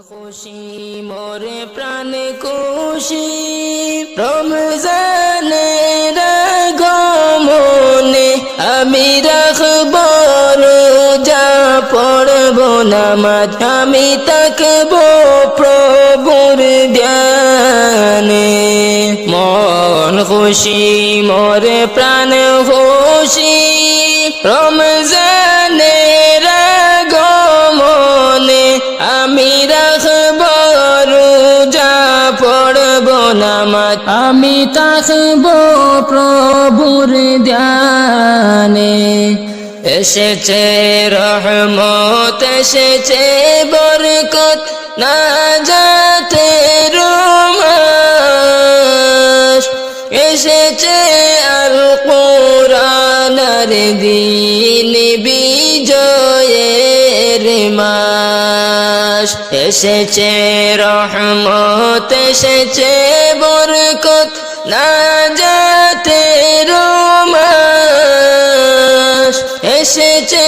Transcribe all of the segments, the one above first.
খুশি, মোরে প্রাণ খুশি। রমজানের গমনে আমি রাখব রোজা, পড়ব নামাজ। আমি তাকব প্রভুর ধ্যানে। মন খুশি, মোরে প্রাণ খুশি। রমজানের আমি তাকব প্রভুর ধ্যানে। এসেছে রহমত এসেছে বরকত না যাতে এসেছে আল কোরআনার দিন। মাস এসেছে, রহমত এসেছে, বরকত না যাতে রোমাস এসেছে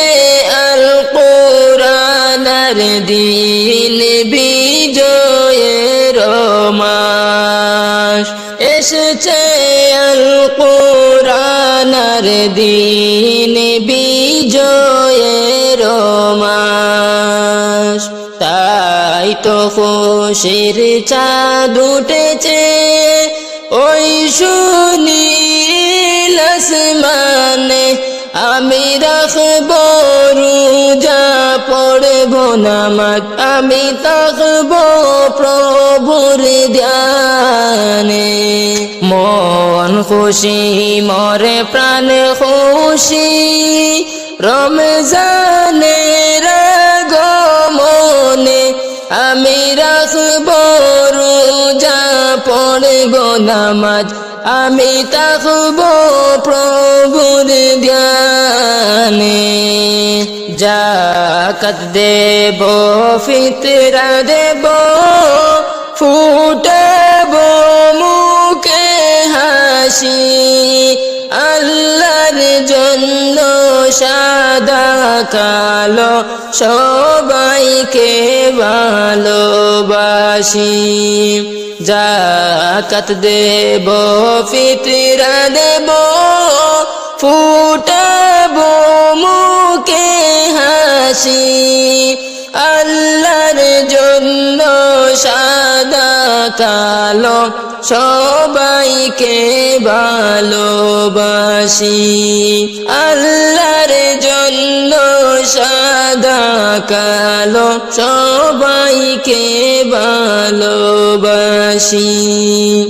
আল কোরআনার দিন বিজয়ের রোমাস এসেছে আল কোরআনার দিন বিজয়ের মাস তাই তো খুশির চাঁদ উঠেছে। ওই সুনীল আসমানে আমি রাখব রোজা, পড়ব নামাজ। আমি তাকব প্রভুর ধ্যানে। মন খুশি, মরে প্রাণ খুশি রমজানের আমি রাখব রোজা পড়ব নামাজ। আমি তাকব প্রভুর ধ্যানে। জাকাত দেব, ফিতরা দেব, ফুটাব মুখে হাসি। আল্লাহর জন্য সাদা কালো, সবাইকে ভালোবাসি। জাকাত দেব, ফিতরা দেব, ফুটাব মুখে হাসি। আল্লাহর জন্য সাদা কালো, সবাইকে ভালোবাসি। আল্লাহর জন্য সাদা কালো সবাইকে ভালোবাসি।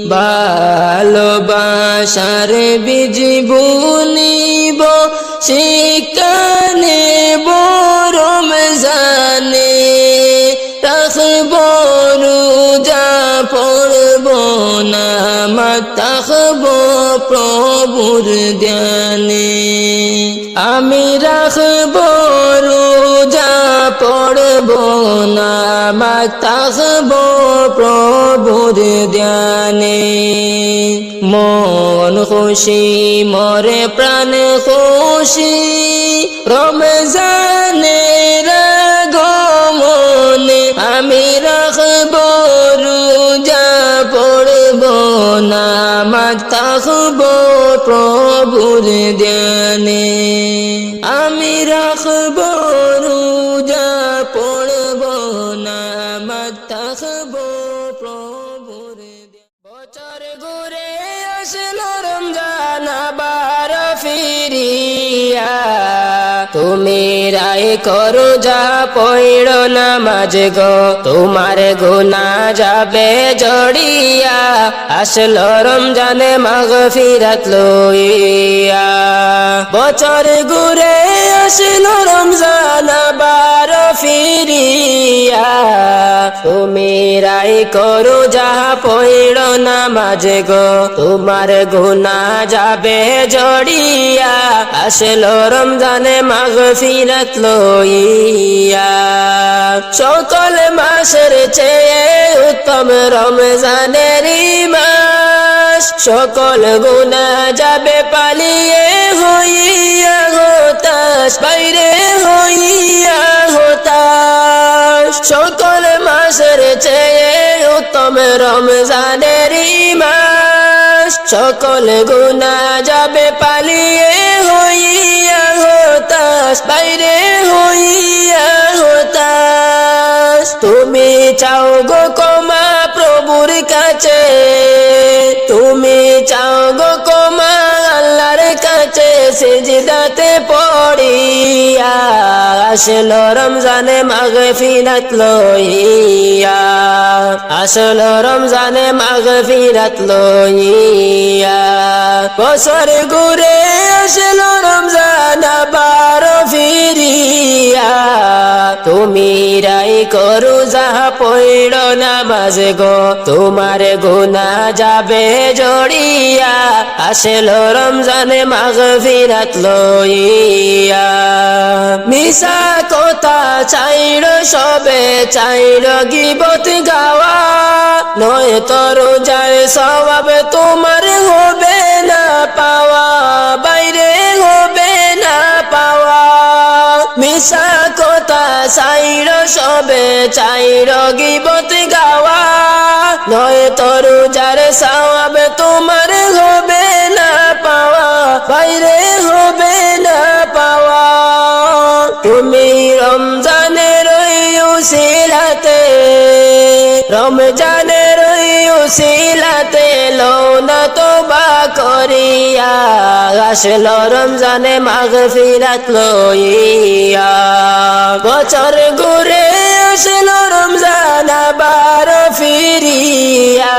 ভালোবাসার বীজ বুনিব শিকানে বরম জানে। রাখব রোজা, পড়ব নামাজ তাকব প্রভুর ধ্যানে আমি রাখব রোজা, পড়ব না তাকব প্রভুর ধ্যানে মন খুশি, মরে প্রাণ খুশি রমজানের প্রভুর ধ্যানে তুমি রায় করো, যা পড় নামাজ গো। তোমার গুনা যাবে জড়িয়া। আসল রমজানে মাগ ফিরাত লইয়া। বছর ঘুরে আসল রমজান আবার। ফিরিয়া, তুমি রায় করো যা পড় নামাজ গো। তোমার গুনা যাবে জড়িয়া, আসলো রমজানে মাগ ফিরাত লইয়া। সকল মাসের চেয়ে উত্তম রমজানের মাস, সকল গুনা যাবে পালিয়ে হইয়া হতাশ বাইরে উত্তম রমজানের মাস সকল গুণা যাবে পালিয়ে হইয়া হতাশ, বাইরে হইয়া হতাশ। তুমি চাও গো কমা প্রভুর কাছে, তুমি চাও গো কমা আল্লাহর কাছে, সেজদাতে পড়িয়া। আসলো রমজানে মাঘ ফিরাত লইয়া। আসল রমজানে মাঘ ফিরাত লইয়া। বছর ঘুরে আসল রমজান আবার ফিরিয়া। তুমি রাই করু যাহা পড় নামাজ গো। তোমার গুনা যাবে জড়িয়া, আসলো রমজানে মাঘ ফিরাত লইয়া। মিশা কথা চাইর সবে চাইর গিবত গাওয়া, নয় তর যায় সবাব তোমার হবে না পাওয়া, বাইরে হবে না পাওয়া। মিশা চাইর সবে, চাইর গিবত গাওয়া। নয় তরু যার সওয়াব তোমার হবে না পাওয়া। বাইরে হবে না পাওয়া। তুমি রমজানের উসিলাতে রমজানের উসিলাতে লৌনা তো বা করিয়া আসলো রমজানে মাঘ ফিরাত লইয়া। বছর ঘুরে আসলো রমজান আবার ফিরিয়া।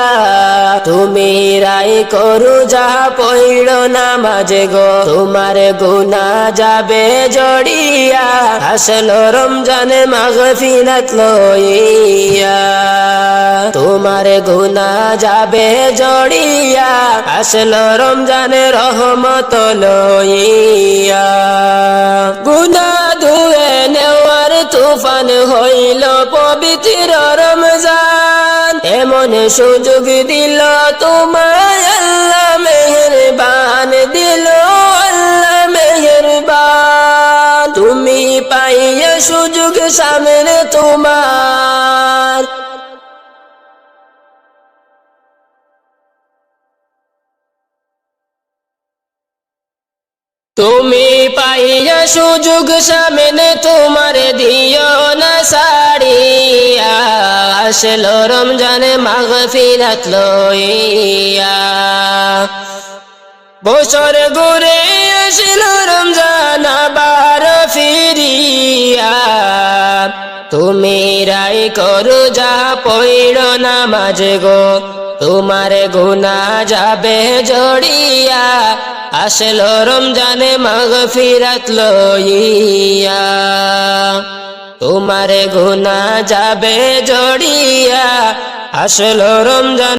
তুমি রাই করু যাহা পইল না মাঝে গো, তোমার গুনা যাবে জড়িয়া। আসলো রমজানে মাঘ ফিরাত লইয়া। তোমার গুনা যাবে জড়িয়া, আসলো রমজানে রহমত লইয়া। গুনা ধুয়ে নেওয়ার তুফান হইল পবিত্র রমজান। এমন সুযোগ দিল তোমায় আল্লাহ, মেহেরবান দিল আল্লাহ, মেহেরবান। তুমি পাইয়া সুযোগ সামনে তোমার তুমি পাইয়া সুযোগ সামনে, তোমার দিও না সাড়িয়া আসলো রমজানে মাঘ ফিরাত লইয়া। বছর ঘুরে আসলো রমজান আবার ফিরিয়া। তুমি রাই করো, যা পইড় না মাঝে গো। তোমার গুনা যাবে জড়িয়া, আসলো রমজানে মাঘ ফিরাত লইয়া। তোমার গুনা যাবে জড়িয়া, আসলো রমজান